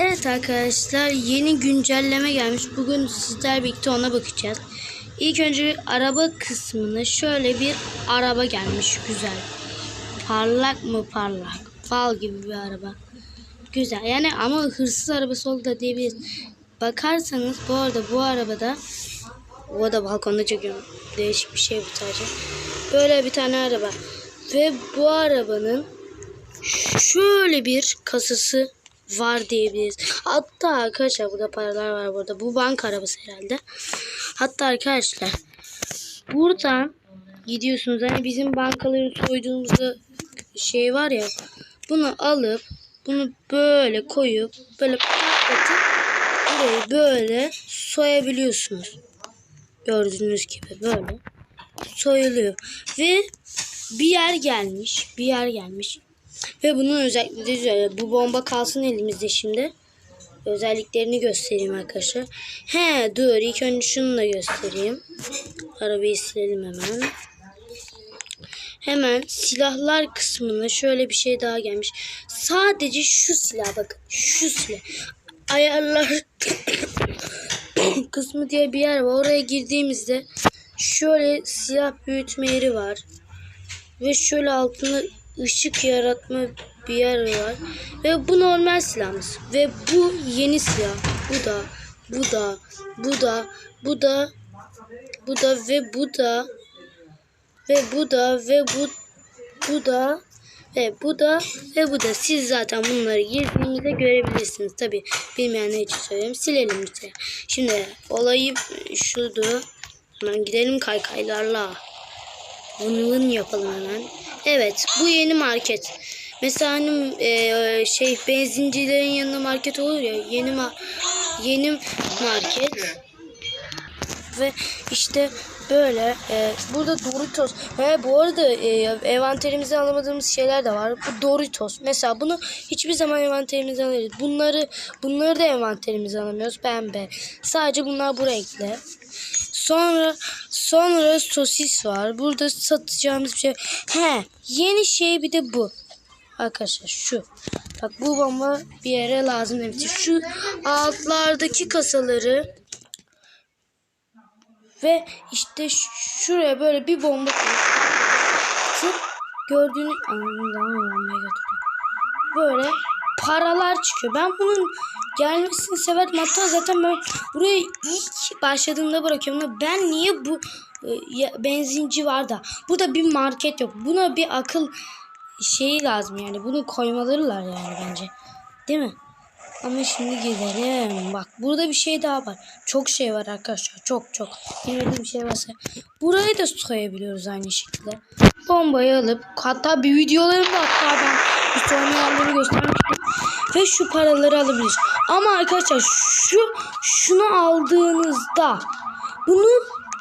Evet arkadaşlar yeni güncelleme gelmiş. Bugün sizler birlikte ona bakacağız. İlk önce araba kısmına şöyle bir araba gelmiş güzel. Parlak mı parlak? Fal gibi bir araba. Güzel yani ama hırsız arabası oldu da diyebiliriz. Bakarsanız bu arada bu arabada o da balkonda çekiyorum. Değişik bir şey bu sadece. Böyle bir tane araba. Ve bu arabanın şöyle bir kasası var diyebiliriz. Hatta arkadaşlar burada paralar var burada. Bu banka arabası herhalde. Hatta arkadaşlar buradan gidiyorsunuz. Hani bizim bankaları soyduğumuzda şey var ya. Bunu alıp bunu böyle koyup böyle patlatıp burayı böyle soyabiliyorsunuz. Gördüğünüz gibi böyle soyuluyor. Ve bir yer gelmiş. Bir yer gelmiş. Ve bunun özellikleri şöyle. Bu bomba kalsın elimizde şimdi. Özelliklerini göstereyim arkadaşlar. He dur ilk önce şunu da göstereyim. Arabayı silelim hemen. Hemen silahlar kısmına şöyle bir şey daha gelmiş. Sadece şu silah bakın. Şu silah. Ayarlar kısmı diye bir yer var. Oraya girdiğimizde şöyle silah büyütme yeri var. Ve şöyle altında ışık yaratma bir yer var. Ve bu normal silahımız. Ve bu yeni silah. Bu da, bu da, bu da, bu da, bu da ve bu da ve bu da ve bu bu da ve bu da ve bu da. Siz zaten bunları girdiğinizde görebilirsiniz. Tabi bilmeyenler için söylüyorum. Silelim lütfen. Şimdi olayı şudu. Hemen gidelim kaykaylarla. Vın vın yapalım hemen. Evet bu yeni market. Mesela hani e, şey benzincilerin yanında market olur ya yeni ma yeni market ve işte böyle e, burada Doritos ve bu arada e, envanterimize alamadığımız şeyler de var. Bu Doritos mesela bunu hiçbir zaman envanterimize alamayız. Bunları bunları da envanterimize alamıyoruz. Pembe. Sadece bunlar bu renkte. Sonra sonra sosis var. Burada satacağımız bir şey. He, yeni şey bir de bu. Arkadaşlar şu. Bak bu bomba bir yere lazım demiştim. Şu altlardaki kasaları ve işte şuraya böyle bir bomba koyup gördüğünüz böyle paralar çıkıyor. Ben bunun gelmesini severdim. Hatta zaten ben buraya ilk başladığımda bırakıyorum. Ben niye bu e, benzinci var da burada bir market yok. Buna bir akıl şeyi lazım yani. Bunu koymalılar yani bence. Değil mi? Ama şimdi gidelim. Bak burada bir şey daha var. Çok şey var arkadaşlar. Çok çok. Bilmediğim şey varsa. Burayı da soyabiliyoruz aynı şekilde. Bombayı alıp hatta bir videolarım var. Hatta ben bu soymayanları göstermiştim. Ve şu paraları alabiliriz. Ama arkadaşlar şu şunu aldığınızda bunu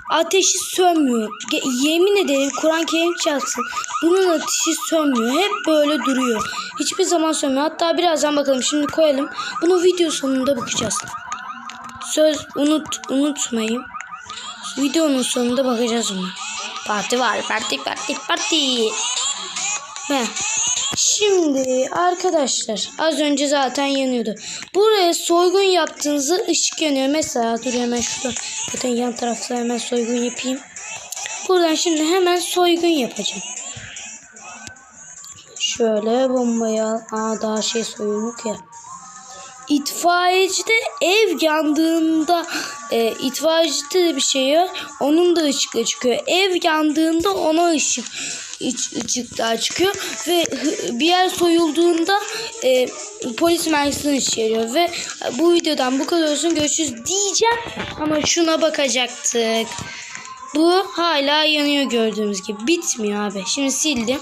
ateşi sönmüyor. Ge- yemin ederim Kur'an Kerim çalsın. Bunun ateşi sönmüyor. Hep böyle duruyor. Hiçbir zaman sönmüyor. Hatta birazdan bakalım. Şimdi koyalım. Bunu video sonunda bakacağız. Söz unut unutmayın. Videonun sonunda bakacağız ona. Parti var. Parti parti parti. Ve şimdi arkadaşlar az önce zaten yanıyordu. Buraya soygun yaptığınızda ışık yanıyor. Mesela dur hemen şurada zaten yan tarafta hemen soygun yapayım. Buradan şimdi hemen soygun yapacağım. Şöyle bombayı al. Aa daha şey soyunluk ya. İtfaiyecide ev yandığında e, itfaiyecide de bir şey var. Onun da ışıkla çıkıyor. Ev yandığında ona ışık iç, ışıklar çıkıyor ve bir yer soyulduğunda e, polis merkezine içeriyor ve bu videodan bu kadar olsun görüşürüz diyeceğim ama şuna bakacaktık. Bu hala yanıyor gördüğünüz gibi. Bitmiyor abi. Şimdi sildim.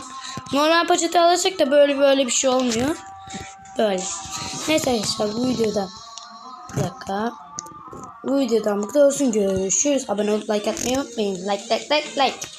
Normal peçete alırsak da böyle böyle bir şey olmuyor. Böyle. Neyse arkadaşlar bu videoda bir dakika. Bu videodan bu kadar olsun. Görüşürüz. Abone olup like atmayı unutmayın. Like like like like.